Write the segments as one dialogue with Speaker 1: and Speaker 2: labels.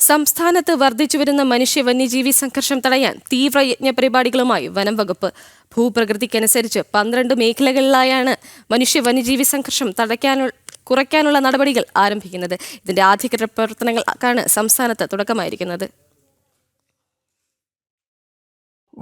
Speaker 1: സംസ്ഥാനത്ത് വർദ്ധിച്ചുവരുന്ന മനുഷ്യ വന്യജീവി സംഘർഷം തടയാൻ തീവ്ര യജ്ഞ പരിപാടികളുമായി വനം വകുപ്പ്. ഭൂപ്രകൃതിക്കനുസരിച്ച് പന്ത്രണ്ട് മേഖലകളിലായാണ് മനുഷ്യ വന്യജീവി സംഘർഷം തടയ്ക്കാനുള്ള കുറയ്ക്കാനുള്ള നടപടികൾ ആരംഭിക്കുന്നത്. ഇതിന്റെ ആദ്യഘട്ട പ്രവർത്തനങ്ങൾക്കാണ് സംസ്ഥാനത്ത് തുടക്കമായിരിക്കുന്നത്.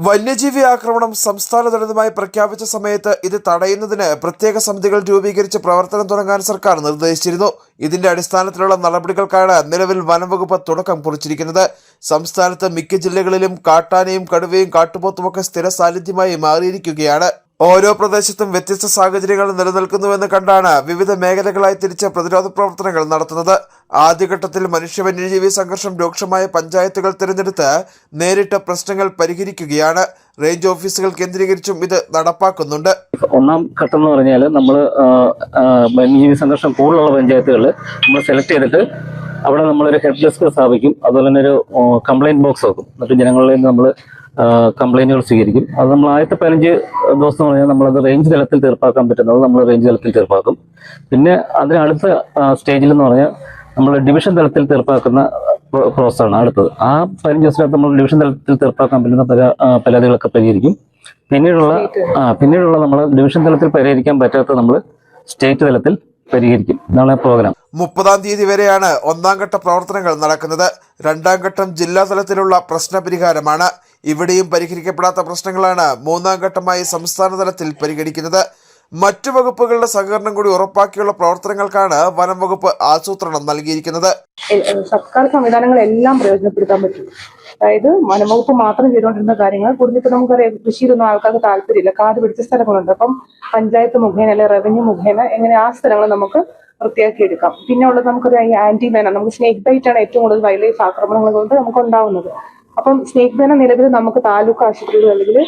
Speaker 2: വന്യജീവി ആക്രമണം സംസ്ഥാന ദുരന്തമായി പ്രഖ്യാപിച്ച സമയത്ത് ഇത് തടയുന്നതിന് പ്രത്യേക സമിതികൾ രൂപീകരിച്ച് പ്രവർത്തനം തുടങ്ങാൻ സർക്കാർ നിർദ്ദേശിച്ചിരുന്നു. ഇതിന്റെ അടിസ്ഥാനത്തിലുള്ള നടപടികൾക്കാണ് നിലവിൽ വനംവകുപ്പ് തുടക്കം കുറിച്ചിരിക്കുന്നത്. സംസ്ഥാനത്ത് മിക്ക ജില്ലകളിലും കാട്ടാനയും കടുവയും കാട്ടുപോത്തുമൊക്കെ സ്ഥിര സാന്നിധ്യമായി മാറിയിരിക്കുകയാണ്. ഓരോ പ്രദേശത്തും വ്യത്യസ്ത സാഹചര്യങ്ങൾ നിലനിൽക്കുന്നുവെന്ന് കണ്ടാണ് വിവിധ മേഖലകളായി തിരിച്ച പ്രതിരോധ പ്രവർത്തനങ്ങൾ നടത്തുന്നത്. ആദ്യഘട്ടത്തിൽ മനുഷ്യ വന്യജീവി സംഘർഷം രൂക്ഷമായ പഞ്ചായത്തുകൾ തിരഞ്ഞെടുത്ത് നേരിട്ട് പ്രശ്നങ്ങൾ പരിഹരിക്കുകയാണ്. റേഞ്ച് ഓഫീസുകൾ കേന്ദ്രീകരിച്ചും ഇത് നടപ്പാക്കുന്നുണ്ട്.
Speaker 3: ഒന്നാം ഘട്ടം എന്ന് പറഞ്ഞാൽ നമ്മൾ വന്യജീവി സംഘർഷം കൂടുതലുള്ള പഞ്ചായത്തുകളിൽ നമ്മൾ സെലക്ട് ചെയ്തിട്ട് അവിടെ നമ്മളൊരു ഹെൽപ്പ് ഡെസ്ക് സ്ഥാപിക്കും. അതുപോലെ തന്നെ ഒരു കംപ്ലൈന്റ് ബോക്സ് വെക്കും. എന്നിട്ട് ജനങ്ങളിൽ നമ്മൾ കംപ്ലൈന്റുകൾ സ്വീകരിക്കും. അത് നമ്മൾ ആദ്യത്തെ പതിനഞ്ച് ദിവസം എന്ന് പറഞ്ഞാൽ നമ്മളത് റേഞ്ച് തലത്തിൽ തീർപ്പാക്കാൻ പറ്റുന്നത് നമ്മൾ റേഞ്ച് തലത്തിൽ തീർപ്പാക്കും. പിന്നെ അതിനടുത്ത സ്റ്റേജിൽ എന്ന് പറഞ്ഞാൽ നമ്മൾ ഡിവിഷൻ തലത്തിൽ തീർപ്പാക്കുന്ന പ്രോസസ്സാണ് അടുത്തത്. ആ പതിനഞ്ച് ദിവസത്തിനകത്ത് നമ്മൾ ഡിവിഷൻ തലത്തിൽ തീർപ്പാക്കാൻ പറ്റുന്ന പല പരാതികളൊക്കെ പരിഹരിക്കും. പിന്നീടുള്ള ആ പിന്നീടുള്ള നമ്മൾ ഡിവിഷൻ തലത്തിൽ പരിഹരിക്കാൻ പറ്റാത്ത നമ്മൾ സ്റ്റേറ്റ് തലത്തിൽ പരിഹരിക്കും. നാളെ പ്രോഗ്രാം
Speaker 2: മുപ്പതാം തീയതി വരെയാണ് ഒന്നാം ഘട്ട പ്രവർത്തനങ്ങൾ നടക്കുന്നത്. രണ്ടാം ഘട്ടം ജില്ലാ തലത്തിലുള്ള പ്രശ്ന പരിഹാരമാണ് ഇവിടെയും പരിഹരിക്കപ്പെടാത്ത പ്രശ്നങ്ങളാണ് മൂന്നാം ഘട്ടമായി സംസ്ഥാന തലത്തിൽ പരിഗണിക്കുന്നത്. മറ്റു വകുപ്പുകളുടെ സഹകരണം കൂടി ഉറപ്പാക്കിയുള്ള പ്രവർത്തനങ്ങൾക്കാണ് വനം വകുപ്പ് ആസൂത്രണം നൽകിയിരിക്കുന്നത്.
Speaker 4: സർക്കാർ സംവിധാനങ്ങളെല്ലാം പ്രയോജനപ്പെടുത്താൻ പറ്റും. അതായത് വനം വകുപ്പ് മാത്രം ചെയ്തുകൊണ്ടിരുന്ന കാര്യങ്ങൾ കൂടുതൽ ഇപ്പൊ നമുക്കറിയാം കൃഷിയിലൊന്നും ആൾക്കാർക്ക് താല്പര്യമില്ല. കാട് പിടിച്ച സ്ഥലങ്ങളുണ്ട്. അപ്പം പഞ്ചായത്ത് മുഖേന അല്ലെ റവന്യൂ മുഖേന എങ്ങനെ ആ സ്ഥലങ്ങൾ നമുക്ക് വൃത്തിയാക്കി എടുക്കാം പിന്നെ ഉള്ളത് നമുക്കറിയാം ഈ ആന്റി വേന നമുക്ക് സ്നേക് ബൈറ്റ് ആണ് ഏറ്റവും കൂടുതൽ വൈൽഡ് ലൈഫ് ആക്രമണങ്ങൾ കൊണ്ട് നമുക്ക് ഉണ്ടാവുന്നത്. അപ്പം സ്നേക്ക് വേന നിലവിൽ നമുക്ക് താലൂക്ക് ആശുപത്രികൾ അല്ലെങ്കിൽ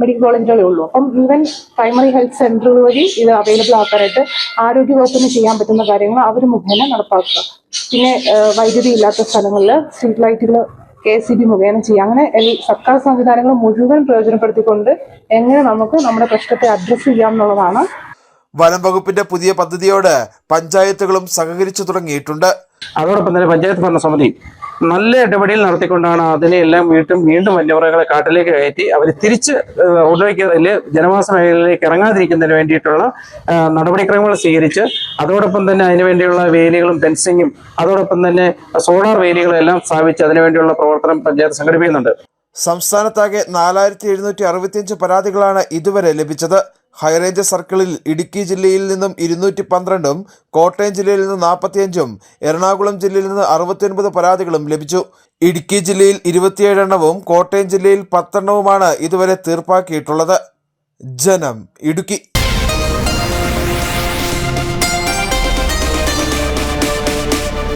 Speaker 4: മെഡിക്കൽ കോളേജുകളേ ഉള്ളൂ. അപ്പം ഈവൻ പ്രൈമറി ഹെൽത്ത് സെന്ററുകൾ വഴി ഇത് അവൈലബിൾ ആക്കാനായിട്ട് ആരോഗ്യ വകുപ്പിന് ചെയ്യാൻ പറ്റുന്ന കാര്യങ്ങൾ അവർ മുഖേന നടപ്പാക്കുക. പിന്നെ വൈദ്യുതി ഇല്ലാത്ത സ്ഥലങ്ങളിൽ സ്ട്രീറ്റ് ലൈറ്റുകൾ കെ എസ് സി ബി മുഖേന ചെയ്യാം അങ്ങനെ സർക്കാർ സംവിധാനങ്ങൾ മുഴുവൻ പ്രയോജനപ്പെടുത്തിക്കൊണ്ട് എങ്ങനെ നമുക്ക് നമ്മുടെ പ്രശ്നത്തെ അഡ്രസ്സ് ചെയ്യാം എന്നുള്ളതാണ്.
Speaker 2: വനം വകുപ്പിന്റെ പുതിയ പദ്ധതിയോട് പഞ്ചായത്തുകളും സഹകരിച്ചു തുടങ്ങിയിട്ടുണ്ട്.
Speaker 5: അതോടൊപ്പം തന്നെ പഞ്ചായത്ത് ഭരണ സമിതി നല്ല ഇടപെടൽ നടത്തിക്കൊണ്ടാണ് അതിനെല്ലാം വീട്ടും വീണ്ടും വന്യമൃഗങ്ങളെ കാട്ടിലേക്ക് കയറ്റി അവർ തിരിച്ച് റോഡിലേക്ക് ജനവാസ മേഖലയിലേക്ക് ഇറങ്ങാതിരിക്കുന്നതിന് വേണ്ടിയിട്ടുള്ള നടപടിക്രമങ്ങൾ സ്വീകരിച്ച് അതോടൊപ്പം തന്നെ അതിനു വേണ്ടിയുള്ള വേലികളും ഫെൻസിങ്ങും അതോടൊപ്പം തന്നെ സോളാർ വേലികളും എല്ലാം സ്ഥാപിച്ച് അതിനുവേണ്ടിയുള്ള പ്രവർത്തനം പഞ്ചായത്ത് സംഘടിപ്പിക്കുന്നുണ്ട്.
Speaker 2: സംസ്ഥാനത്താകെ നാലായിരത്തി പരാതികളാണ് ഇതുവരെ ലഭിച്ചത്. ഹൈറേഞ്ച് സർക്കിളിൽ ഇടുക്കി ജില്ലയിൽ നിന്നും ഇരുന്നൂറ്റി പന്ത്രണ്ടും കോട്ടയം ജില്ലയിൽ നിന്ന് നാൽപ്പത്തിയഞ്ചും എറണാകുളം ജില്ലയിൽ നിന്ന് അറുപത്തിയൊൻപത് പരാതികളും ലഭിച്ചു. ഇടുക്കി ജില്ലയിൽ ഇരുപത്തിയേഴെണ്ണവും കോട്ടയം ജില്ലയിൽ പത്തെണ്ണവുമാണ് ഇതുവരെ തീർപ്പാക്കിയിട്ടുള്ളത്. ജനം ഇടുക്കി.